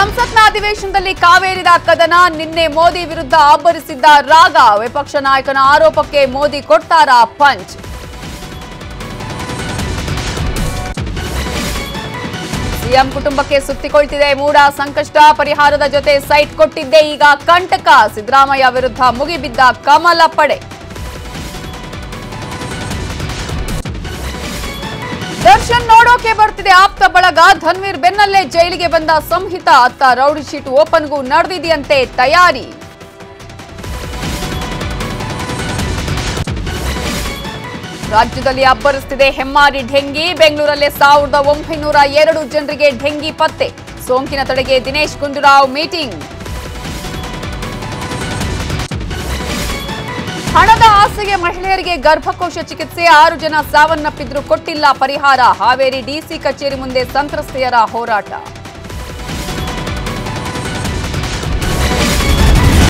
ಸಂಸತ್ನ ಅಧಿವೇಶನದಲ್ಲಿ ಕಾವೇರಿದ ಕದನ ನಿನ್ನೆ ಮೋದಿ ವಿರುದ್ಧ ಅಬ್ಬರಿಸಿದ್ದ ರಾಗ ವಿಪಕ್ಷ ನಾಯಕನ ಆರೋಪಕ್ಕೆ ಮೋದಿ ಕೊಡ್ತಾರಾ ಪಂಚ್? ಸಿಎಂ ಕುಟುಂಬಕ್ಕೆ ಸುತ್ತಿಕೊಳ್ತಿದೆ ಮೂಡ ಸಂಕಷ್ಟ. ಪರಿಹಾರದ ಜೊತೆ ಸೈಟ್ ಕೊಟ್ಟಿದ್ದೆ ಈಗ ಕಂಟಕ. ಸಿದ್ದರಾಮಯ್ಯ ವಿರುದ್ಧ ಮುಗಿಬಿದ್ದ ಕಮಲ ಪಡೆ. ದರ್ಶನ್ ನೋಡೋಕೆ ಬರ್ತಿದೆ ಆಪ್ತ ಬಳಗ. ಧನ್ವೀರ್ ಬೆನ್ನಲ್ಲೇ ಜೈಲಿಗೆ ಬಂದ ಸಂಹಿತ. ಅತ್ತ ರೌಡಿ ಶೀಟ್ ಓಪನ್ಗೂ ನಡೆದಿದೆಯಂತೆ ತಯಾರಿ. ರಾಜ್ಯದಲ್ಲಿ ಅಬ್ಬರಿಸುತ್ತಿದೆ ಹೆಮ್ಮಾರಿ ಡೆಂಗಿ ಬೆಂಗಳೂರಲ್ಲಿ ಸಾವಿರದ ಒಂಬೈನೂರ ಎರಡು ಜನರಿಗೆ ಡೆಂಗಿ ಪತ್ತೆ. ಸೋಂಕಿನ ತಡೆಗೆ ದಿನೇಶ್ ಗುಂಡೂರಾವ್ ಮೀಟಿಂಗ್. ಹಣದ ಆಸೆಗೆ ಮಹಿಳೆಯರಿಗೆ ಗರ್ಭಕೋಶ ಚಿಕಿತ್ಸೆ. ಆರು ಜನ ಸಾವನ್ನಪ್ಪಿದ್ರು ಕೊಟ್ಟಿಲ್ಲ ಪರಿಹಾರ. ಹಾವೇರಿ ಡಿಸಿ ಕಚೇರಿ ಮುಂದೆ ಸಂತ್ರಸ್ತೆಯರ ಹೋರಾಟ.